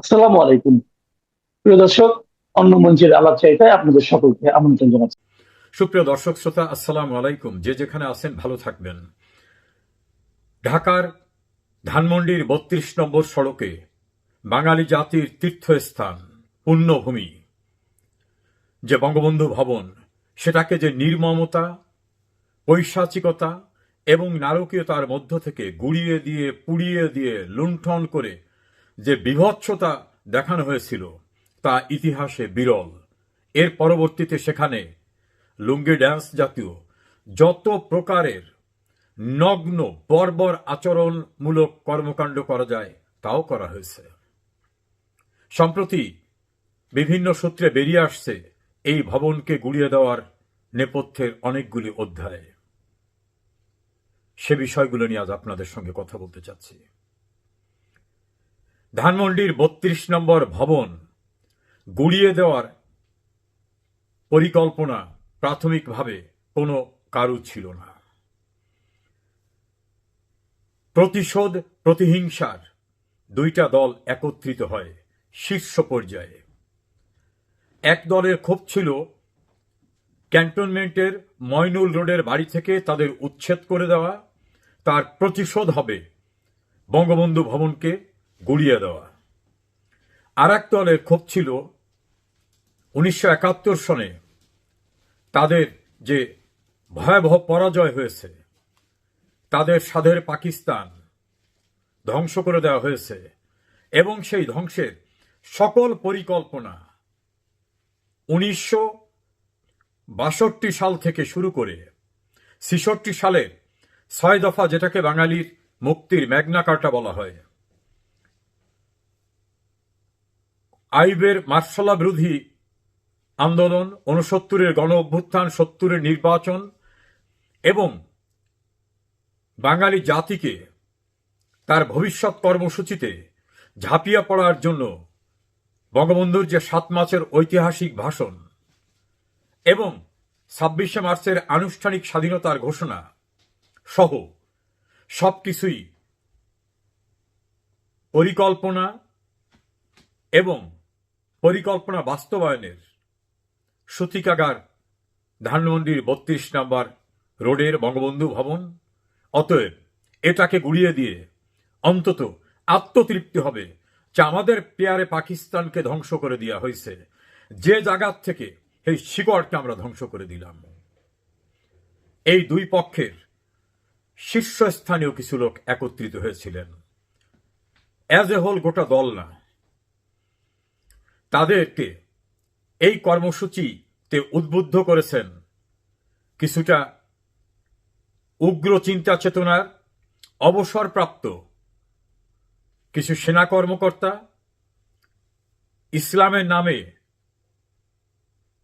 আসসালামু আলাইকুম। প্রিয় দর্শক, অন্য মঞ্চের আলাপ চাইতায় আপনাদের সকলকে আমন্ত্রণ জানাচ্ছি। সুপ্রিয় দর্শক, শ্রোতা, আসসালামু আলাইকুম। যে যেখানে আছেন, ভালো থাকবেন। ঢাকার ধানমন্ডির বত্রিশ নম্বর সড়কে বাঙালি জাতির তীর্থস্থান, পুণ্যভূমি, যে বঙ্গবন্ধু ভবন, সেটাকে যে নির্মমতা, পৈশাচিকতা এবং নারকীয়তার মধ্য থেকে গুড়িয়ে দিয়ে, পুড়িয়ে দিয়ে লুণ্ঠন করে যে বিভৎসতা দেখানো হয়েছিল, তা ইতিহাসে বিরল। এর পরবর্তীতে সেখানে লুঙ্গি ড্যান্স জাতীয় যত প্রকারের নগ্ন, বর্বর আচরণমূলক কর্মকাণ্ড করা যায়, তাও করা হয়েছে। সম্প্রতি বিভিন্ন সূত্রে বেরিয়ে আসছে, এই ভবনকে গুড়িয়ে দেওয়ার নেপথ্যের অনেকগুলি অধ্যায়। সে বিষয়গুলো নিয়ে আজ আপনাদের সঙ্গে কথা বলতে চাচ্ছি। ধানমন্ডির বত্রিশ নম্বর ভবন গুড়িয়ে দেওয়ার পরিকল্পনা প্রাথমিকভাবে কোনো কারু ছিল না। প্রতিশোধ, প্রতিহিংসার দুইটা দল একত্রিত হয় শীর্ষ পর্যায়ে। এক দলের ক্ষোভ ছিল ক্যান্টনমেন্টের ময়নুল রোডের বাড়ি থেকে তাদের উচ্ছেদ করে দেওয়া, তার প্রতিশোধ হবে বঙ্গবন্ধু ভবনকে গুড়িয়ে দেওয়া। আর এক দলের ক্ষোভ ছিল উনিশশো একাত্তর সনে তাদের যে ভয়াবহ পরাজয় হয়েছে, তাদের স্বাধের পাকিস্তান ধ্বংস করে দেওয়া হয়েছে এবং সেই ধ্বংসের সকল পরিকল্পনা উনিশশো বাষট্টি সাল থেকে শুরু করে ছিষট্টি সালের ছয় দফা যেটাকে বাঙালির মুক্তির ম্যাগনা কার্টা বলা হয়। আইবের মার্শালা বিরোধী আন্দোলন উনসত্তরের গণ অভ্যুত্থান, সত্তরের নির্বাচন এবং বাঙালি জাতিকে তার ভবিষ্যৎ কর্মসূচিতে ঝাঁপিয়ে পড়ার জন্য বঙ্গবন্ধুর যে সাত মাসের ঐতিহাসিক ভাষণ এবং ছাব্বিশে মার্চের আনুষ্ঠানিক স্বাধীনতার ঘোষণা সহ সবকিছুই পরিকল্পনা এবং পরিকল্পনা বাস্তবায়নের সূতিকাগার ধানমন্ডির বত্রিশ নম্বর রোডের বঙ্গবন্ধু ভবন। অতএব এটাকে গুড়িয়ে দিয়ে অন্তত আত্মতৃপ্তি হবে যে আমাদের পেয়ারে পাকিস্তানকে ধ্বংস করে দেওয়া হয়েছে। যে জায়গার থেকে এই শিকড়কে আমরা ধ্বংস করে দিলাম। এই দুই পক্ষের শীর্ষস্থানীয় কিছু লোক একত্রিত হয়েছিলেন। অ্যাজ এ হোল গোটা দল না তাদেরকে এই কর্মসূচিতে উদ্বুদ্ধ করেছেন কিছুটা উগ্র চিন্তা চেতনার অবসরপ্রাপ্ত কিছু সেনা কর্মকর্তা ইসলামের নামে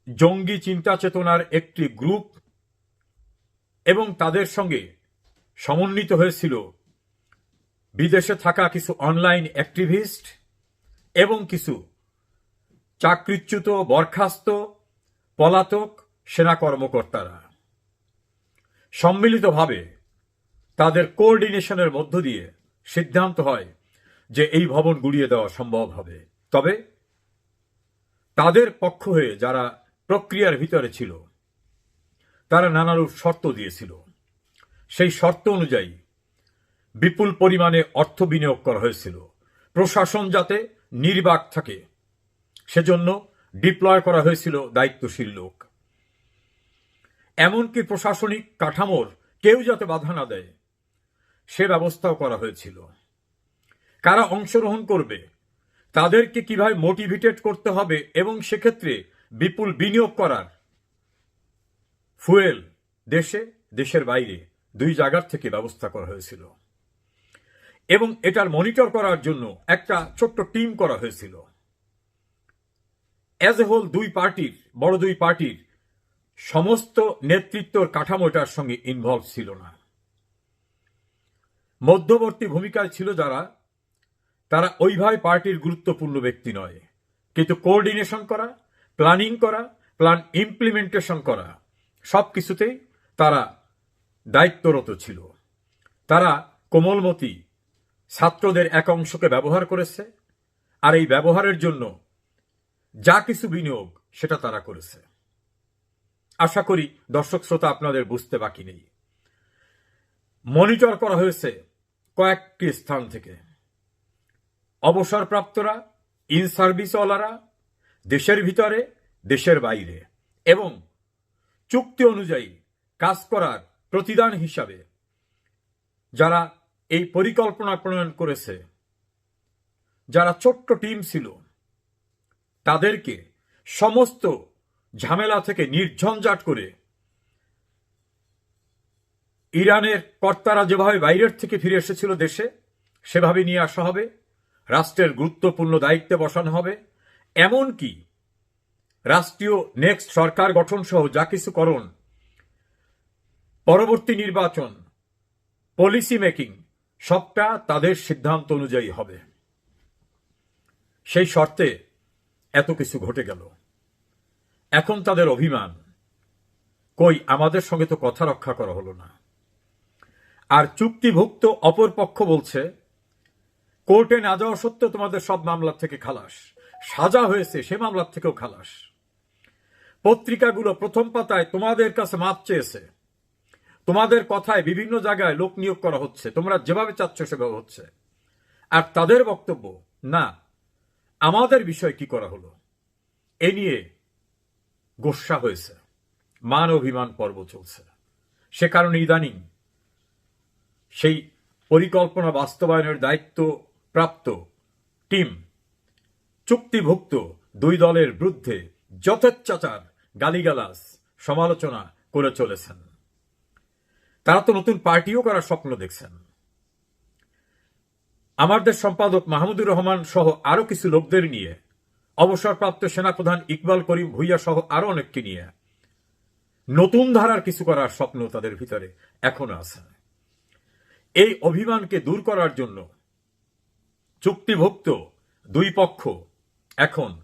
জঙ্গি চিন্তা চেতনার একটি গ্রুপ এবং তাদের সঙ্গে সমন্বিত হয়েছিল বিদেশে থাকা কিছু অনলাইন অ্যাক্টিভিস্ট এবং কিছু চাকরিচ্যুত, বরখাস্ত, পলাতক সেনা কর্মকর্তারা। সম্মিলিতভাবে তাদের কোঅর্ডিনেশনের মধ্য দিয়ে সিদ্ধান্ত হয় যে এই ভবন গুড়িয়ে দেওয়া সম্ভব হবে। তবে তাদের পক্ষ হয়ে যারা প্রক্রিয়ার ভিতরে ছিল, তারা নানারূপ শর্ত দিয়েছিল। সেই শর্ত অনুযায়ী বিপুল পরিমাণে অর্থ বিনিয়োগ করা হয়েছিল। প্রশাসন যাতে নির্বাক থাকে সেজন্য ডিপ্লয় করা হয়েছিল দায়িত্বশীল লোক। এমনকি প্রশাসনিক কাঠামোর কেউ যাতে বাধা না দেয়, সে ব্যবস্থাও করা হয়েছিল। কারা অংশগ্রহণ করবে, তাদেরকে কীভাবে মোটিভেটেড করতে হবে এবং সেক্ষেত্রে বিপুল বিনিয়োগ করার ফুয়েল দেশে, দেশের বাইরে দুই জায়গার থেকে ব্যবস্থা করা হয়েছিল। এবং এটার মনিটর করার জন্য একটা ছোট্ট টিম করা হয়েছিল। অ্যাজ এ হোল দুই পার্টির, বড় দুই পার্টির সমস্ত নেতৃত্বর কাঠামো এটার সঙ্গে ইনভলভ ছিল না। মধ্যবর্তী ভূমিকায় ছিল যারা, তারা ওইভাবে পার্টির গুরুত্বপূর্ণ ব্যক্তি নয়। কিন্তু কোঅর্ডিনেশন করা প্ল্যানিং করা প্ল্যান ইমপ্লিমেন্টেশন করা সব কিছুতেই তারা দায়িত্বরত ছিল। তারা কোমলমতি ছাত্রদের এক অংশকে ব্যবহার করেছে, আর এই ব্যবহারের জন্য যা কিছু বিনিয়োগ, সেটা তারা করেছে। আশা করি দর্শক শ্রোতা আপনাদের বুঝতে বাকি নেই। মনিটর করা হয়েছে কয়েকটি স্থান থেকে। অবসরপ্রাপ্তরা ইন সার্ভিসওয়ালারা দেশের ভিতরে, দেশের বাইরে এবং চুক্তি অনুযায়ী কাজ করার প্রতিদান হিসাবে যারা এই পরিকল্পনা প্রণয়ন করেছে, যারা ছোট্ট টিম ছিল তাদেরকে সমস্ত ঝামেলা থেকে নির্ঝঞ্ঝাট করে ইরানের কর্তারা যেভাবে বাইরের থেকে ফিরে এসেছিল দেশে, সেভাবে নিয়ে আসা হবে। রাষ্ট্রের গুরুত্বপূর্ণ দায়িত্বে বসানো হবে। এমনকি রাষ্ট্রীয় নেক্সট সরকার গঠন সহ যা কিছু করণ, পরবর্তী নির্বাচন পলিসি মেকিং সবটা তাদের সিদ্ধান্ত অনুযায়ী হবে। সেই শর্তে এত কিছু ঘটে গেল। এখন তাদের অভিমান, কই আমাদের সঙ্গে তো কথা রক্ষা করা হলো না। আর চুক্তিভুক্ত অপর পক্ষ বলছে, কোর্টে না যাওয়া সত্ত্বেও তোমাদের সব মামলার থেকে খালাস। সাজা হয়েছে, সে মামলার থেকেও খালাস। পত্রিকাগুলো প্রথম পাতায় তোমাদের কাছে মাপ চেয়েছে। তোমাদের কথায় বিভিন্ন জায়গায় লোক নিয়োগ করা হচ্ছে। তোমরা যেভাবে চাচ্ছ সেভাবে হচ্ছে। আর তাদের বক্তব্য, না আমাদের বিষয় কি করা হলো? এ নিয়ে গোস্বা হয়েছে। মান অভিমান পর্ব চলছে। সে কারণে ইদানিং সেই পরিকল্পনা বাস্তবায়নের দায়িত্ব প্রাপ্ত টিম, চুক্তিভুক্ত দুই দলের বিরুদ্ধে যথেচ্ছাচার গালিগালাস সমালোচনা করে চলেছেন। তারা তো নতুন পার্টিও করার স্বপ্ন দেখছেন। আমাদের সম্পাদক মাহমুদুর রহমান সহ আরও কিছু লোকদের নিয়ে, অবসরপ্রাপ্ত সেনাপ্রধান ইকবাল করিম ভুইয়া সহ আরও অনেককে নিয়ে নতুন ধারার কিছু করার স্বপ্ন তাদের ভিতরে এখনও আছে। এই অভিমানকে দূর করার জন্য চুক্তিভুক্ত দুই পক্ষ এখন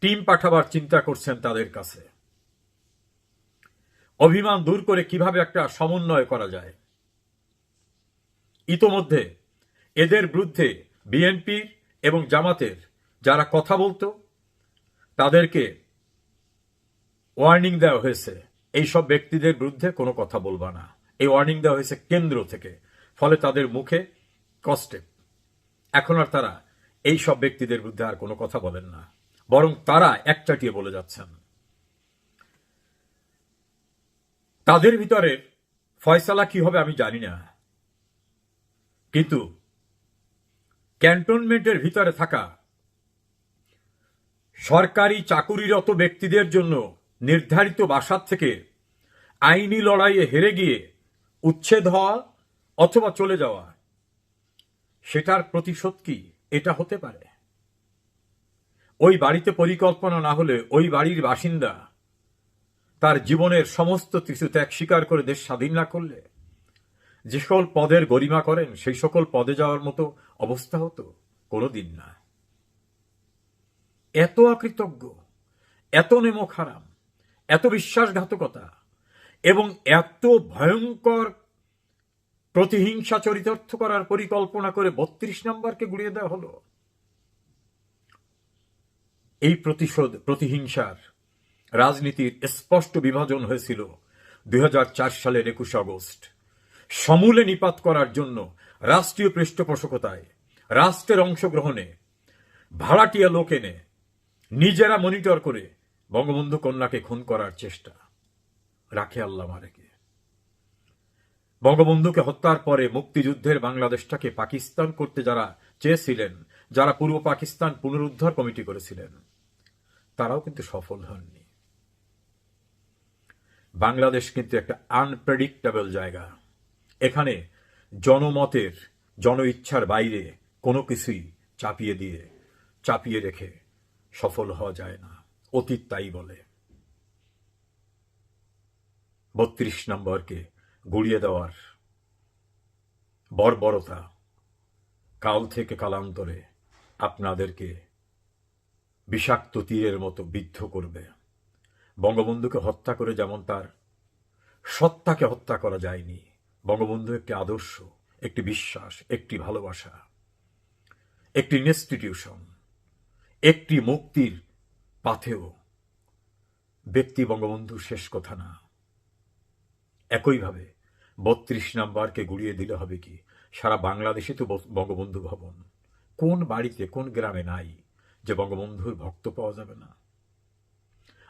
টিম পাঠাবার চিন্তা করছেন তাদের কাছে। অভিমান দূর করে কীভাবে একটা সমন্বয় করা যায়। ইতোমধ্যে এদের বিরুদ্ধে বিএনপির এবং জামাতের যারা কথা বলতো, তাদেরকে ওয়ার্নিং দেওয়া হয়েছে। এই সব ব্যক্তিদের বিরুদ্ধে কোনো কথা বলবা না। এই ওয়ার্নিং দেওয়া হয়েছে কেন্দ্র থেকে। ফলে তাদের মুখে কষ্টে। এখন আর তারা এই সব ব্যক্তিদের বিরুদ্ধে আর কোনো কথা বলেন না। বরং তারা একচাটিয়ে বলে যাচ্ছেন। তাদের ভিতরে ফয়সালা কি হবে আমি জানি না। কিন্তু ক্যান্টনমেন্টের ভিতরে থাকা। সরকারি চাকুরিরত ব্যক্তিদের জন্য নির্ধারিত বাসার থেকে আইনি লড়াইয়ে হেরে গিয়ে উচ্ছেদ হওয়া অথবা চলে যাওয়া, সেটার প্রতিশোধ কি? এটা হতে পারে। ওই বাড়িতে পরিকল্পনা না হলে ওই বাড়ির বাসিন্দা তার জীবনের সমস্ত কিছু ত্যাগ স্বীকার করে দেশ স্বাধীন না করলে। যে সকল পদের গরিমা করেন, সেই সকল পদে যাওয়ার মতো অবস্থা হতো কোনোদিন না। এত অকৃতজ্ঞ, এত নেমক হারাম এত বিশ্বাসঘাতকতা এবং এত ভয়ঙ্কর প্রতিহিংসা চরিতার্থ করার পরিকল্পনা করে বত্রিশ নম্বরকে গুড়িয়ে দেওয়া হলো। এই প্রতিশোধ, প্রতিহিংসার রাজনীতির স্পষ্ট বিভাজন হয়েছিল দুই হাজার চার সালের একুশে আগস্ট। সমূলে নিপাত করার জন্য রাষ্ট্রীয় পৃষ্ঠপোষকতায়, রাষ্ট্রের অংশগ্রহণে ভাড়াটিয়া লোক এনে নিজেরা মনিটর করে বঙ্গবন্ধু কন্যাকে খুন করার চেষ্টা। রাখে আল্লাহ মারেকে। বঙ্গবন্ধুকে হত্যার পরে মুক্তিযুদ্ধের বাংলাদেশটাকে পাকিস্তান করতে যারা চেয়েছিলেন, যারা পূর্ব পাকিস্তান পুনরুদ্ধার কমিটি করেছিলেন, তারাও কিন্তু সফল হননি। বাংলাদেশ কিন্তু একটা আনপ্রেডিক্টেবল জায়গা। এখানে জনমতের, জনইচ্ছার বাইরে কোনো কিছুই চাপিয়ে দিয়ে, চাপিয়ে রেখে সফল হওয়া যায় না। অতীত তাই বলে। বত্রিশ নম্বরকে গুড়িয়ে দেওয়ার বর্বরতা কাল থেকে কালান্তরে আপনাদেরকে বিষাক্ত তীরের মতো বিদ্ধ করবে। বঙ্গবন্ধুকে হত্যা করে যেমন তার সত্তাকে হত্যা করা যায়নি বঙ্গবন্ধু একটি আদর্শ, একটি বিশ্বাস, একটি ভালোবাসা, একটি ইনস্টিটিউশন একটি মুক্তির পাথেও ব্যক্তি বঙ্গবন্ধু শেষ কথা না। একইভাবে বত্রিশ নাম্বারকে গুড়িয়ে দিলে হবে কি? সারা বাংলাদেশে তো বঙ্গবন্ধু ভবন। কোন বাড়িতে, কোন গ্রামে নাই যে বঙ্গবন্ধুর ভক্ত পাওয়া যাবে না?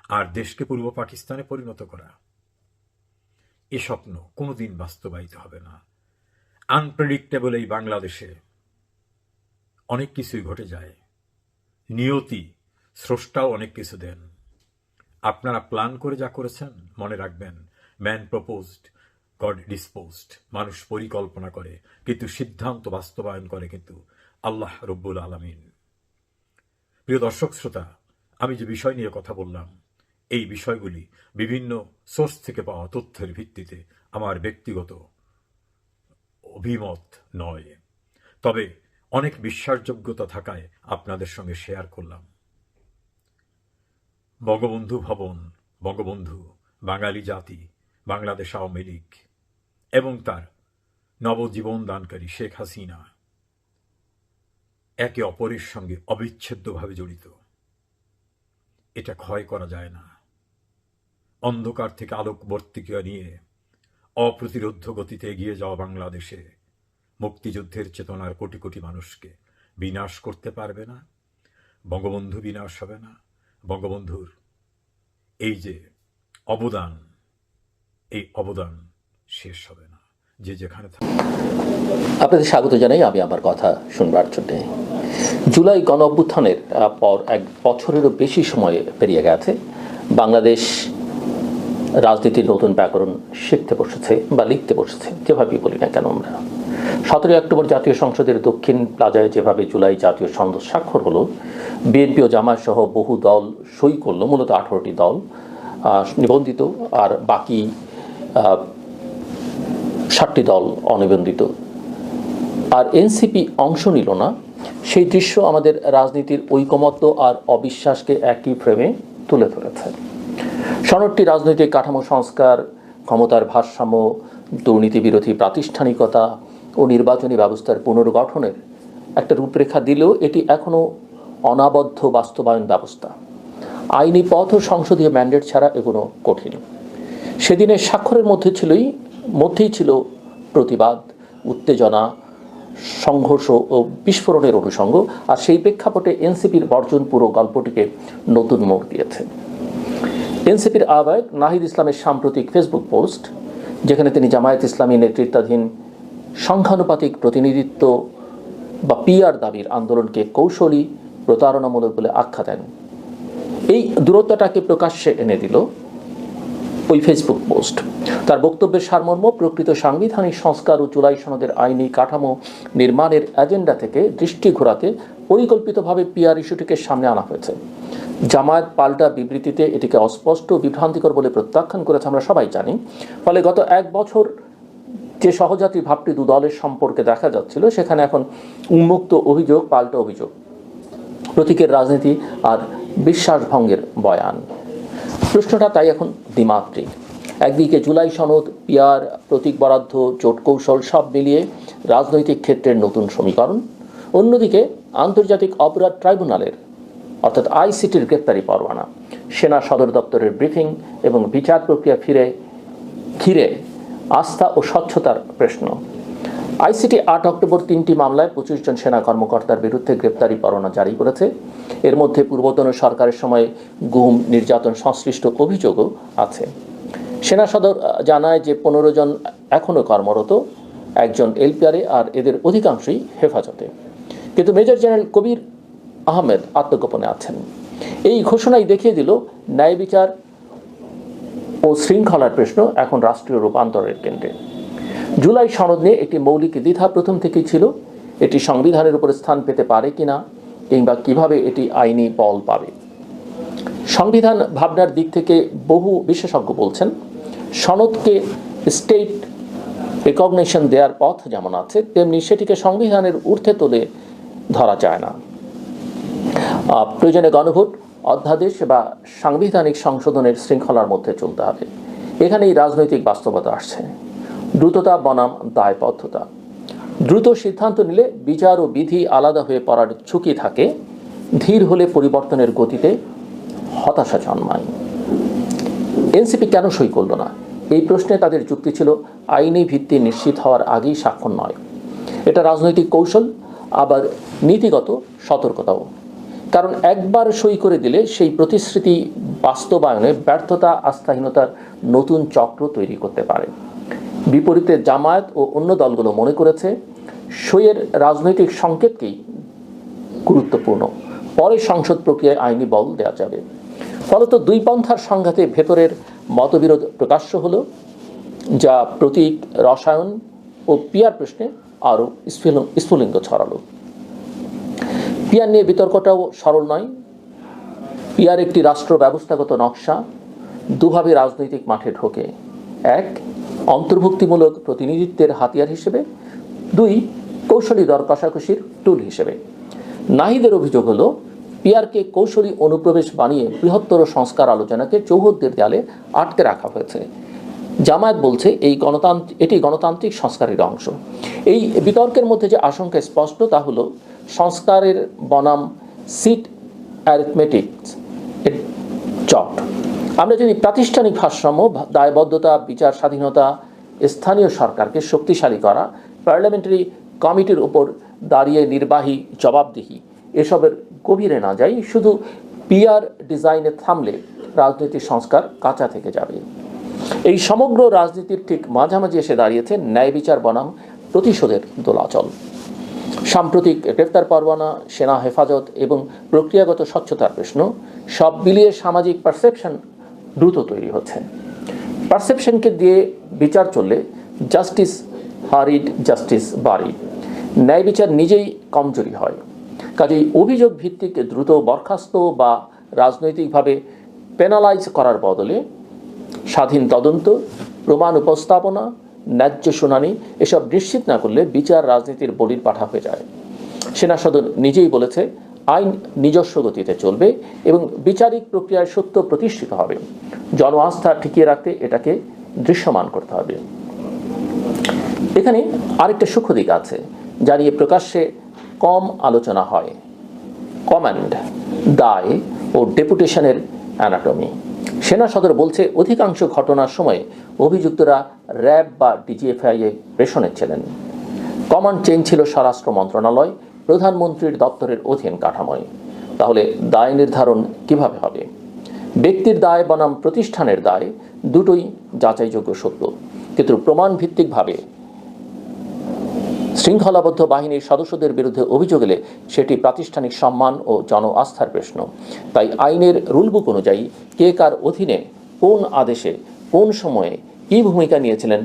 আর দেশকে পূর্ব পাকিস্তানে পরিণত করা। এ স্বপ্ন কোনোদিন বাস্তবায়িত হবে না। আনপ্রেডিক্টেবল এই বাংলাদেশে অনেক কিছুই ঘটে যায়। নিয়তি, স্রষ্টাও অনেক কিছু দেন। আপনারা প্ল্যান করে যা করেছেন মনে রাখবেন। ম্যান প্রপোজড গড ডিসপোজড মানুষ পরিকল্পনা করে, কিন্তু সিদ্ধান্ত বাস্তবায়ন করে কিন্তু আল্লাহ রব্বুল আলমিন। প্রিয় দর্শক, শ্রোতা, আমি যে বিষয় নিয়ে কথা বললাম এই বিষয়গুলি বিভিন্ন সোর্স থেকে পাওয়া তথ্যের ভিত্তিতে আমার ব্যক্তিগত অভিমত নয়। তবে অনেক বিশ্বাসযোগ্যতা থাকায় আপনাদের সঙ্গে শেয়ার করলাম। বঙ্গবন্ধু ভবন, বঙ্গবন্ধু, বাঙালি জাতি, বাংলাদেশ আওয়ামী লীগ এবং তার নবজীবন দানকারী শেখ হাসিনা একে অপরের সঙ্গে অবিচ্ছেদ্যভাবে জড়িত। এটা ক্ষয় করা যায় না। অন্ধকার থেকে আলোকবর্তিকা নিয়ে অপ্রতিরোধ্য গতিতে এগিয়ে যাওয়া বাংলাদেশে মুক্তিযুদ্ধের চেতনার কোটি কোটি মানুষকে বিনাশ করতে পারবে না, বঙ্গবন্ধু বিনাশ হবে না। বঙ্গবন্ধুর এই যে অবদান, এই অবদান শেষ হবে না, যে যেখানে থাকে। আপনাদের স্বাগত জানাই, আমি আমার কথা শুনবার জন্যে। জুলাই গণ অভ্যুত্থানের পর এক বছরেরও বেশি সময় পেরিয়ে গেছে। বাংলাদেশ রাজনীতির নতুন ব্যাকরণ শিখতে বসেছে বা লিখতে বসেছে, যেভাবেই বলি না কেন আমরা। সতেরোই অক্টোবর জাতীয় সংসদের দক্ষিণ প্লাজায় যেভাবে জুলাই জাতীয় সনদ স্বাক্ষর হলো, বিএনপি ও জামায়াত সহ বহু দল সই করল, মূলত আঠারোটি দল নিবন্ধিত, আর বাকি ষাটটি দল অনিবন্ধিত। আর এনসিপি অংশ নিল না, সেই দৃশ্য আমাদের রাজনীতির ঐকমত্য আর অবিশ্বাসকে একই ফ্রেমে তুলে ধরেছে। সনদটি রাজনৈতিক কাঠামো সংস্কার, ক্ষমতার ভারসাম্য দুর্নীতি বিরোধী প্রাতিষ্ঠানিকতা ও নির্বাচনী ব্যবস্থার পুনর্গঠনের একটা রূপরেখা দিলেও এটি এখনও অনাবদ্ধ বাস্তবায়ন ব্যবস্থা। আইনি পথ ও সংসদীয় ম্যান্ডেট ছাড়া এগুলো কঠিন। সেদিনের স্বাক্ষরের মধ্যে ছিলই, মধ্যেই ছিল প্রতিবাদ, উত্তেজনা, সংঘর্ষ ও বিস্ফোরণের অনুষঙ্গ, আর সেই প্রেক্ষাপটে এনসিপির বর্জন পুরো গল্পটিকে নতুন মোড় দিয়েছে। এনসিপির আহ্বায়ক নাহিদ ইসলামের সাম্প্রতিক ফেসবুক পোস্ট, যেখানে তিনি জামায়াত ইসলামী নেতৃত্বাধীন সংখ্যানুপাতিক প্রতিনিধিত্ব বা পিআর দাবির আন্দোলনকে কৌশলী প্রতারণামূলক বলে আখ্যা দেন। এই দূরত্বটাকে প্রকাশ্যে এনে দিল ওই ফেসবুক পোস্ট তার বক্তব্যের সারমর্ম, প্রকৃত সাংবিধানিক সংস্কার ও জুলাই সনদের আইনি কাঠামো নির্মাণের এজেন্ডা থেকে দৃষ্টি ঘোরাতে পরিকল্পিতভাবে পিআর ইস্যুটিকে সামনে আনা হয়েছে। জামায়াত পাল্টা বিবৃতিতে এটিকে অস্পষ্ট, বিভ্রান্তিকর বলে প্রত্যাখ্যান করেছে আমরা সবাই জানি। ফলে গত এক বছর যে সহযাত্রী ভাবটি দু দলের সম্পর্কে দেখা যাচ্ছিল, সেখানে এখন উন্মুক্ত অভিযোগ, পাল্টা অভিযোগ। প্রতীকের রাজনীতি আর বিশ্বাসভঙ্গের বয়ান। প্রশ্নটা তাই এখন দ্বিমাত্রিক। একদিকে জুলাই সনদ, পিয়ার, প্রতীক বরাদ্দ, জোট কৌশল সব মিলিয়ে রাজনৈতিক ক্ষেত্রের নতুন সমীকরণ। অন্যদিকে আন্তর্জাতিক অপরাধ ট্রাইব্যুনালের, অর্থাৎ আইসিটির গ্রেপ্তারি পরোয়ানা, সেনা সদর দপ্তরের ব্রিফিং এবং বিচার প্রক্রিয়া ফিরে, ঘিরে আস্থা ও স্বচ্ছতার প্রশ্ন। আইসিটি আট অক্টোবর তিনটি মামলায় পঁচিশ জন সেনা কর্মকর্তার বিরুদ্ধে গ্রেপ্তারি পরোয়ানা জারি করেছে। এর মধ্যে পূর্বতন সরকারের সময় গুম, নির্যাতন, সংশ্লিষ্ট অভিযোগও আছে। সেনা সদর জানায় যে পনেরো জন এখনও কর্মরত, একজন এলপিআরে আর এদের অধিকাংশই হেফাজতে। কিন্তু মেজর জেনারেল কবির আহমেদ আত্মগোপনে আছেন। এই ঘোষণাই দেখিয়ে দিল, ন্যায় বিচার ও শৃঙ্খলার প্রশ্ন এখন রাষ্ট্রীয় রূপান্তরের কেন্দ্রে। জুলাই সনদ নিয়ে একটি মৌলিক দ্বিধা প্রথম থেকেই ছিল। এটি সংবিধানের উপর স্থান পেতে পারে কিনা কিংবা কীভাবে এটি আইনি বল পাবে? সংবিধান ভাবনার দিক থেকে বহু বিশেষজ্ঞ বলছেন, সনদকে স্টেট রেকগনেশন দেওয়ার পথ যেমন আছে, তেমনি সেটিকে সংবিধানের ঊর্ধ্বে তুলে ধরা যায় না। প্রয়োজনে গণভোট, অধ্যাদেশ বা সাংবিধানিক সংশোধনের শৃঙ্খলার মধ্যে চলতে হবে। এখানেই রাজনৈতিক বাস্তবতা আসছে। দ্রুততা বনাম দায়বদ্ধতা। দ্রুত সিদ্ধান্ত নিলে বিচার ও বিধি আলাদা হয়ে পড়ার ঝুঁকি থাকে, ধীর হলে পরিবর্তনের গতিতে হতাশা জন্মায়। এনসিপি কেন সই করল না? এই প্রশ্নে তাদের যুক্তি ছিল, আইনি ভিত্তি নিশ্চিত হওয়ার আগেই স্বাক্ষর নয়। এটা রাজনৈতিক কৌশল, আবার নীতিগত সতর্কতাও। কারণ একবার সই করে দিলে সেই প্রতিশ্রুতি বাস্তবায়নে ব্যর্থতা, আস্থাহীনতার নতুন চক্র তৈরি করতে পারে। বিপরীতে জামায়াত ও অন্য দলগুলো মনে করেছে সইয়ের রাজনৈতিক সংকেতকেই গুরুত্বপূর্ণ। পরে সংসদ প্রক্রিয়ায় আইনি বল দেওয়া যাবে। ফলত দুই পন্থার সংঘাতে ভেতরের মতবিরোধ প্রকাশ্য হলো, যা প্রতীক, রসায়ন ও পিয়ার প্রশ্নে আরও স্ফুলিঙ্গ ছড়ালো। পিয়ার নিয়ে বিতর্কটাও সরল নয়। পিয়ার একটি রাষ্ট্র ব্যবস্থাগত নকশা, দুভাবে রাজনৈতিক মাঠে ঢোকে। এক অন্তর্ভুক্তিমূলক প্রতিনিধিত্বের হাতিয়ার হিসেবে, দুই, কৌশলী দর কষাকষির টুল হিসেবে। নাহিদের অভিযোগ হলো, পিয়ারকে কৌশলী অনুপ্রবেশ বানিয়ে বৃহত্তর সংস্কার আলোচনাকে চৌহদ্দের দেয়ালে আটকে রাখা হয়েছে। জামায়াত বলছে, এই গণতান্ত্রিক, এটি গণতান্ত্রিক সংস্কারের অংশ। এই বিতর্কের মধ্যে যে আশঙ্কা স্পষ্ট, তা হলো সংস্কারের বনাম সিট অ্যারিথমেটিক্স চট। আমরা যদি প্রাতিষ্ঠানিক ভারসাম্য, দায়বদ্ধতা, বিচার স্বাধীনতা, স্থানীয় সরকারকে শক্তিশালী করা, পার্লামেন্টারি কমিটির উপর দাঁড়িয়ে নির্বাহী জবাবদিহি। এসবের গভীরে না যাই, শুধু পিয়ার ডিজাইনে থামলে রাজনৈতিক সংস্কার কাঁচা থেকে যাবে। এই সমগ্র রাজনীতির ঠিক মাঝামাঝি এসে দাঁড়িয়েছে ন্যায় বিচার বনাম প্রতিশোধের দোলাচল। সাম্প্রতিক গ্রেফতার পরোয়ানা, সেনা হেফাজত এবং প্রক্রিয়াগত স্বচ্ছতার প্রশ্ন, সব মিলিয়ে সামাজিক পারসেপশন দ্রুত তৈরি হচ্ছে। পারসেপশনকে দিয়ে বিচার চললে জাস্টিস হারিড জাস্টিস বাড়ি ন্যায় বিচার নিজেই কমজোরি হয়। কাজেই অভিযোগ ভিত্তিক দ্রুত বরখাস্ত বা রাজনৈতিকভাবে পেনালাইজ করার বদলে স্বাধীন তদন্ত, প্রমাণ উপস্থাপনা, ন্যায্য শুনানি এসব নিশ্চিত না করলে বিচার রাজনীতির বলির পাঠা হয়ে যায়। সেনা সদন নিজেই বলেছে আইন নিজস্ব গতিতে চলবে এবং বিচারিক প্রক্রিয়ায় সত্য প্রতিষ্ঠিত হবে। জন আস্থা টিকিয়ে রাখতে এটাকে দৃশ্যমান করতে হবে। এখানে আরেকটা সূক্ষ্ম দিক আছে, যা নিয়ে প্রকাশ্যে কম আলোচনা হয়। কমান্ড, দায় ও ডেপুটেশনের অ্যানাটমি। সেনা সদর বলছে, অধিকাংশ ঘটনার সময় অভিযুক্তরা র্যাব বা ডিজিএফআই এ প্রেষণে ছিলেন। কমান্ড চেইন ছিল স্বরাষ্ট্র মন্ত্রণালয় প্রধানমন্ত্রীর দপ্তরের অধীন কাঠামোয়। তাহলে দায় নির্ধারণ কীভাবে হবে? ব্যক্তির দায় বনাম প্রতিষ্ঠানের দায় দুটোই যাচাইযোগ্য সত্য। কিন্তু প্রমাণ ভিত্তিকভাবে শৃঙ্খলাবদ্ধ বাহিনীর সদস্যদের বিরুদ্ধে অভিযোগ এলে সেটি প্রাতিষ্ঠানিক সম্মান ও জন আস্থার প্রশ্ন। তাই আইনের রুলবুক অনুযায়ী কে কার অধীনে কোন আদেশে কোন সময়ে কী ভূমিকা নিয়েছিলেন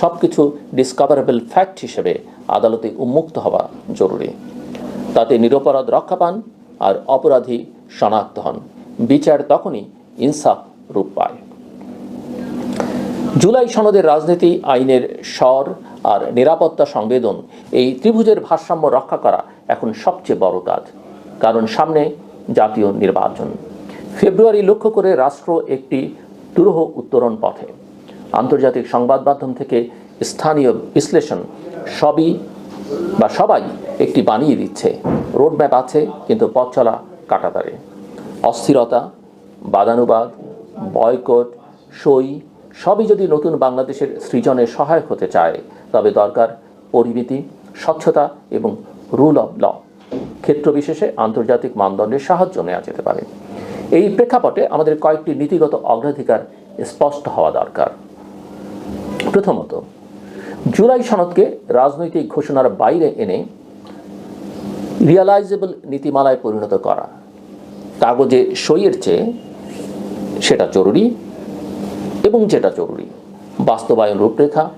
সব কিছু ডিসকভারেবল ফ্যাক্ট হিসেবে আদালতে উন্মুক্ত হওয়া জরুরি। তাতে নিরপরাধ রক্ষা পান আর অপরাধী শনাক্ত হন। বিচার তখনই ইনসাফ রূপ পায়। জুলাই সনদের রাজনীতি, আইনের স্বর আর নিরাপত্তা সংবেদন এই ত্রিভুজের ভারসাম্য রক্ষা করা এখন সবচেয়ে বড় কাজ। কারণ সামনে জাতীয় নির্বাচন। ফেব্রুয়ারি লক্ষ্য করে রাষ্ট্র একটি দুরূহ উত্তরণ পথে। আন্তর্জাতিক সংবাদ মাধ্যম থেকে স্থানীয় বিশ্লেষণ সবই বা সবাই একটি বানিয়ে দিচ্ছে। রোড ম্যাপ আছে, কিন্তু পথ চলা কাটাতারে। অস্থিরতা, বাদানুবাদ, বয়কট, সই, সবই যদি নতুন বাংলাদেশের সৃজনে সহায়ক হতে চায়, তবে দরকার পরিমিতি, স্বচ্ছতা এবং রুল অব ল ক্ষেত্র বিশেষে আন্তর্জাতিক মানদণ্ডের সাহায্য নেওয়া যেতে পারে। এই প্রেক্ষাপটে আমাদের কয়েকটি নীতিগত অগ্রাধিকার স্পষ্ট হওয়া দরকার। প্রথমত জুলাই সনদকে রাজনৈতিক ঘোষণার বাইরে এনে রিয়ালাইজেবল নীতিমালায় পরিণত করা। কাগজে সইয়ের চেয়ে সেটা জরুরি এবং যেটা জরুরি। বাস্তবায়ন রূপরেখা,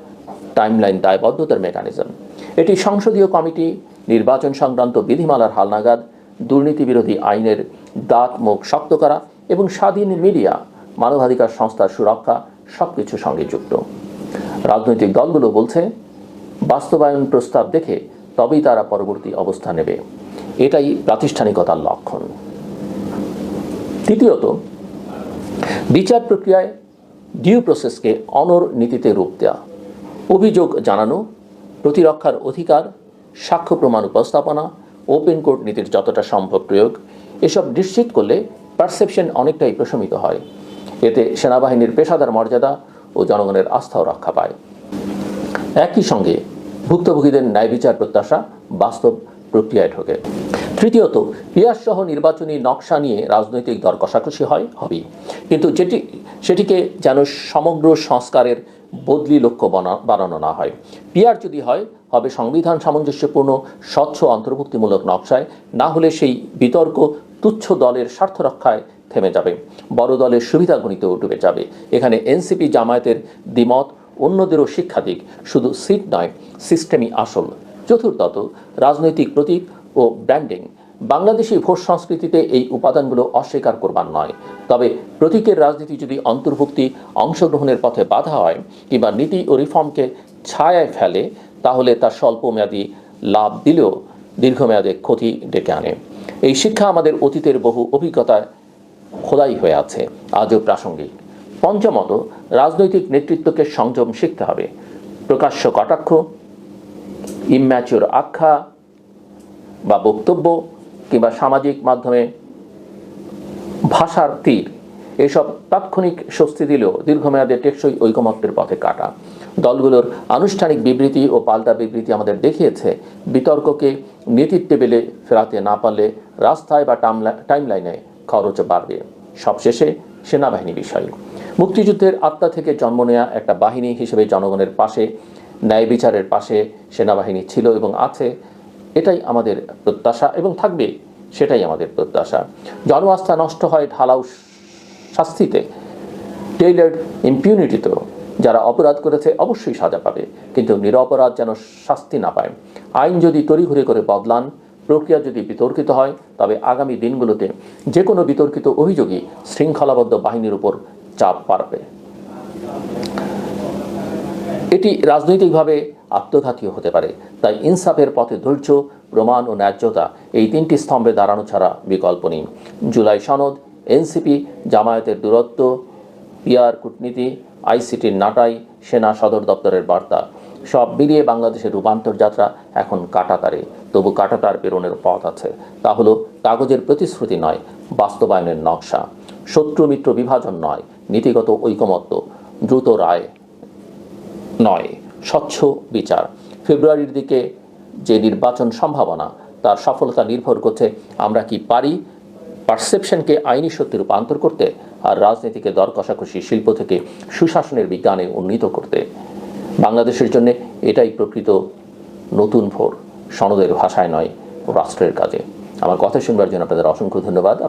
টাইমলাইন দায়বদ্ধতার মেকানিজম। এটি সংসদীয় কমিটি, নির্বাচন সংক্রান্ত বিধিমালার হালনাগাদ দুর্নীতি বিরোধী আইনের দাঁত মুখ শক্ত করা এবং স্বাধীন মিডিয়া, মানবাধিকার সংস্থার সুরক্ষা সব কিছু সঙ্গে যুক্ত। রাজনৈতিক দলগুলো বলছে, বাস্তবায়ন প্রস্তাব দেখে তবেই তারা পরবর্তী অবস্থা নেবে। এটাই প্রাতিষ্ঠানিকতার লক্ষণ। তৃতীয়ত, বিচার প্রক্রিয়ায় ডিউ প্রসেসকে অনর নীতিতে রূপ দেওয়া অভিযোগ জানানো, প্রতিরক্ষার অধিকার, সাক্ষ্য প্রমাণ উপস্থাপনা ওপেন কোর্ট নীতির যতটা সম্ভব প্রয়োগ, এসব নিশ্চিত করলে পারসেপশন অনেকটাই প্রশমিত হয়। এতে সেনাবাহিনীর পেশাদার মর্যাদা ও জনগণের আস্থাও রক্ষা পায়। একই সঙ্গে ভুক্তভোগীদের ন্যায় বিচার প্রত্যাশা বাস্তব প্রক্রিয়ায় ঢোকে। তৃতীয়ত সহ নির্বাচনী নকশা নিয়ে রাজনৈতিক দর কষাকষি হয়, হবেই। কিন্তু যেটি, সেটিকে যেন সমগ্র সংস্কারের বদলি লক্ষ্য বনা- বানানো না হয়। পিয়ার যদি হয়, হবে সংবিধান সামঞ্জস্যপূর্ণ, স্বচ্ছ, অন্তর্ভুক্তিমূলক নকশায়। না হলে সেই বিতর্ক তুচ্ছ দলের স্বার্থ রক্ষায় থেমে যাবে। বড় দলের সুবিধা গণিতেও ডুবে যাবে। এখানে এনসিপি জামায়াতের দ্বিমত, অন্যদেরও শিক্ষা দিক। শুধু সিট নয়, সিস্টেমই আসল। চতুর্থত, রাজনৈতিক প্রতীক ও ব্র্যান্ডিং। বাংলাদেশি ভোট সংস্কৃতিতে এই উপাদানগুলো অস্বীকার করবার নয়। তবে প্রতীকের রাজনীতি যদি অন্তর্ভুক্তি, অংশগ্রহণের পথে বাধা হয় কিংবা নীতি ও রিফর্মকে ছায়ায় ফেলে, তাহলে তা স্বল্পমেয়াদী লাভ দিলেও দীর্ঘমেয়াদে ক্ষতি ডেকে আনে। এই শিক্ষা আমাদের অতীতের বহু অভিজ্ঞতায় খোদাই হয়ে আছে। আজও প্রাসঙ্গিক। পঞ্চমত, রাজনৈতিক নেতৃত্বকে সংযম শিখতে হবে। প্রকাশ্য কটাক্ষ ইম্যাচিওর আখ্যা বা বক্তব্য কিংবা সামাজিক মাধ্যমে ভাষার তীর, এসব তাৎক্ষণিক স্বস্তি দিলেও দীর্ঘমেয়াদে টেকসই ঐকমত্যের পথে কাটা। দলগুলোর আনুষ্ঠানিক বিবৃতি ও পাল্টা বিবৃতি আমাদের দেখিয়েছে। বিতর্ককে নেতৃত্বে বেলে ফেরাতে না পারলে রাস্তায় বা টাইমলাইনে খরচ বাড়বে। সবশেষে সেনাবাহিনী বিষয়। মুক্তিযুদ্ধের আত্মা থেকে জন্ম নেয়া একটা বাহিনী হিসেবে জনগণের পাশে, ন্যায় বিচারের পাশে সেনাবাহিনী ছিল এবং আছে। এটাই আমাদের প্রত্যাশা এবং থাকবে, সেটাই আমাদের প্রত্যাশা। জন আস্থা নষ্ট হয় ঢালাও শাস্তিতে। টেইলার্ড ইম্পিউনিটিতেও যারা অপরাধ করেছে অবশ্যই সাজা পাবে, কিন্তু নিরপরাধ যেন শাস্তি না পায়। আইন যদি তড়িঘড়ি করে বদলান প্রক্রিয়া যদি বিতর্কিত হয়, তবে আগামী দিনগুলোতে যে কোনো বিতর্কিত অভিযোগই শৃঙ্খলাবদ্ধ বাহিনীর উপর চাপ পারবে এটি রাজনৈতিকভাবে আত্মঘাতীয় হতে পারে, তাই ইনসাফের পথে ধৈর্য, প্রমাণ ও ন্যায্যতা এই তিনটি স্তম্ভে দাঁড়ানো ছাড়া বিকল্প নেই। জুলাই সনদ, এনসিপি, জামায়াতের দূরত্ব পিয়ার কূটনীতি, আইসিটির নাটাই, সেনা সদর দপ্তরের বার্তা, সব মিলিয়ে বাংলাদেশের রূপান্তর যাত্রা এখন কাটাতারে। তবু কাটাতার পেরোনের পথ আছে। তা হলো, কাগজের প্রতিশ্রুতি নয়, বাস্তবায়নের নকশা। শত্রু মিত্র বিভাজন নয়, নীতিগত ঐকমত্য, দ্রুত রায় নয়, স্বচ্ছ বিচার। ফেব্রুয়ারির দিকে যে নির্বাচন সম্ভাবনা, তার সফলতা নির্ভর করছে আমরা কি পারি পারসেপশনকে আইনি সত্যি রূপান্তর করতে আর রাজনীতিকে দর কষাকষি শিল্প থেকে সুশাসনের বিজ্ঞানে উন্নীত করতে। বাংলাদেশের জন্য এটাই প্রকৃত নতুন ভোর সনদের ভাষায় নয় রাষ্ট্রের কাজে। আমার কথা শুনবার জন্য আপনাদের অসংখ্য ধন্যবাদ।